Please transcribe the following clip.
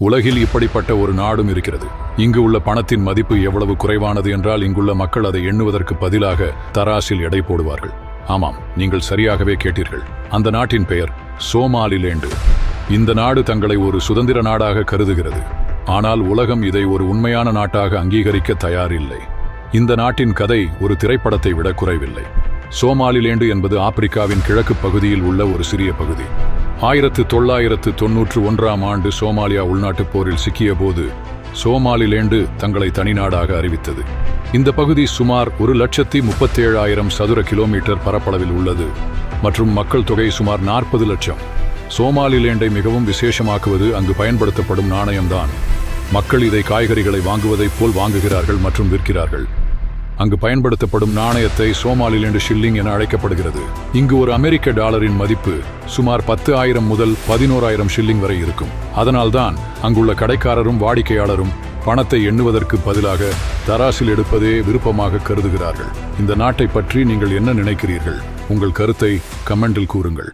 உலகில் இப்படிப்பட்ட ஒரு நாடும் இருக்கிறது. இங்கு உள்ள பணத்தின் மதிப்பு எவ்வளவு குறைவானது என்றால் இங்குள்ள மக்கள் அதை எண்ணுவதற்கு பதிலாக தராசில் எடை போடுவார்கள். ஆமாம் நீங்கள் சரியாகவே கேட்டீர்கள். அந்த நாட்டின் பெயர் சோமாலிலேண்டு. இந்த நாடு தங்களை ஒரு சுதந்திர நாடாக கருதுகிறது. ஆனால் உலகம் இதை ஒரு உண்மையான நாட்டாக அங்கீகரிக்க தயாரில்லை. இந்த நாட்டின் கதை ஒரு திரைப்படத்தை விட குறைவில்லை. சோமாலிலேண்டு என்பது ஆப்பிரிக்காவின் கிழக்கு பகுதியில் உள்ள ஒரு சிறிய பகுதி. ஆயிரத்து தொள்ளாயிரத்து தொன்னூற்று ஒன்றாம் ஆண்டு சோமாலியா உள்நாட்டுப் போரில் சிக்கிய போது சோமாலிலேண்டு தங்களை தனிநாடாக அறிவித்தது. இந்த பகுதி சுமார் ஒரு லட்சத்தி முப்பத்தேழாயிரம் சதுர கிலோமீட்டர் பரப்பளவில் உள்ளது மற்றும் மக்கள் தொகை சுமார் நாற்பது லட்சம். சோமாலிலேண்டை மிகவும் விசேஷமாக்குவது அங்கு பயன்படுத்தப்படும் நாணயம்தான். மக்கள் இதை காய்கறிகளை வாங்குவதைப் போல் வாங்குகிறார்கள் மற்றும் விற்கிறார்கள். அங்கு பயன்படுத்தப்படும் நாணயத்தை சோமாலிலேண்டு ஷில்லிங் என அழைக்கப்படுகிறது. இங்கு ஒரு அமெரிக்க டாலரின் மதிப்பு சுமார் பத்து ஆயிரம் முதல் பதினோராயிரம் ஷில்லிங் வரை இருக்கும். அதனால்தான் அங்குள்ள கடைக்காரரும் வாடிக்கையாளரும் பணத்தை எண்ணுவதற்கு பதிலாக தராசில் எடுப்பதே விருப்பமாக கருதுகிறார்கள். இந்த நாட்டை பற்றி நீங்கள் என்ன நினைக்கிறீர்கள்? உங்கள் கருத்தை கமெண்டில் கூறுங்கள்.